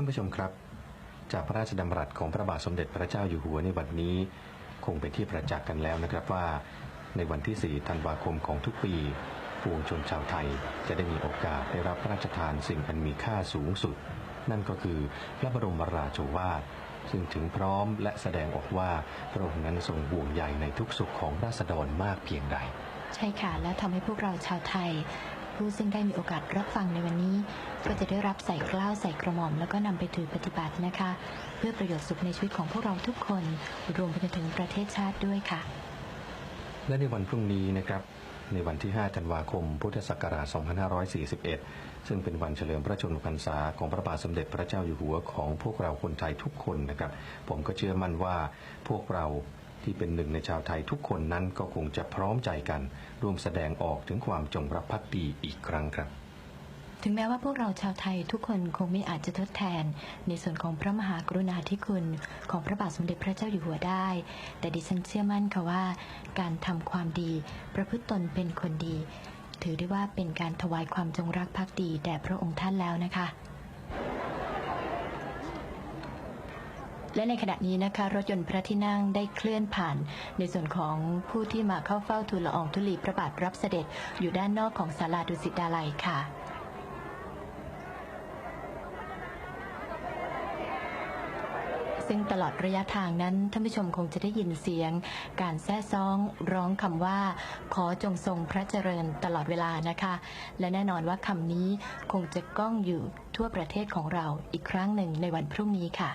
ท่านผู้ชมครับ จากพระราชดำรัสของพระบาทสมเด็จพระเจ้าอยู่หัวในวันนี้ คงเป็นที่ประจักษ์กันแล้วนะครับว่า ในวันที่ 4 ธันวาคมของทุกปีปวงชนชาวไทยจะได้มีโอกาสได้รับพระราชทานสิ่งอันมีค่าสูงสุด นั่นก็คือพระบรมราโชวาทซึ่งถึงพร้อมและแสดงออกว่าพระองค์นั้นทรงห่วงใยในทุกสุขของราษฎรมากเพียงใด ใช่ค่ะ และทำให้พวกเราชาวไทย ผู้ซึ่งได้มีโอกาสรับฟังในวันนี้ ก็จะได้รับใส่กล้าวใส่กระหม่อมแล้วก็นำไปถือปฏิบัตินะคะ เพื่อประโยชน์สุขในชีวิตของพวกเราทุกคน รวมไปจนถึงประเทศชาติด้วยค่ะ และในวันพรุ่งนี้นะครับในวันที่ 5 ธันวาคม พุทธศักราช 2541 ซึ่งเป็นวันเฉลิมพระชนมพรรษาของพระบาทสมเด็จพระเจ้าอยู่หัวของพวกเราคนไทยทุกคนนะครับ ผมก็เชื่อมั่นว่าพวกเรา ที่เป็นหนึ่งในชาวไทยทุกคนนั้นก็คงจะพร้อมใจกันร่วมแสดงออกถึงความจงรักภักดีอีกครั้งครับ ถึงแม้ว่าพวกเราชาวไทยทุกคนคงไม่อาจจะทดแทน ในส่วนของพระมหากรุณาธิคุณของพระบาทสมเด็จพระเจ้าอยู่หัวได้ แต่ดิฉันเชื่อมั่นค่ะว่า การทำความดี ประพฤติตนเป็นคนดี ถือได้ว่าเป็นการถวายความจงรักภักดีแด่พระองค์ท่านแล้วนะคะ และในขณะนี้นะคะ รถยนต์พระที่นั่งได้เคลื่อนผ่าน ในส่วนของผู้ที่มาเข้าเฝ้าทูลละอองธุลีพระบาทรับเสด็จอยู่ด้านนอกของศาลาดุสิตดาลัยค่ะซึ่งตลอดระยะทางนั้นท่านผู้ชมคงจะได้ยินเสียง การแซ่ซ้องร้องคำว่า ขอจงทรงพระเจริญตลอดเวลานะคะ และแน่นอนว่าคำนี้คงจะก้องอยู่ทั่วประเทศของเราอีกครั้งหนึ่งในวันพรุ่งนี้ค่ะ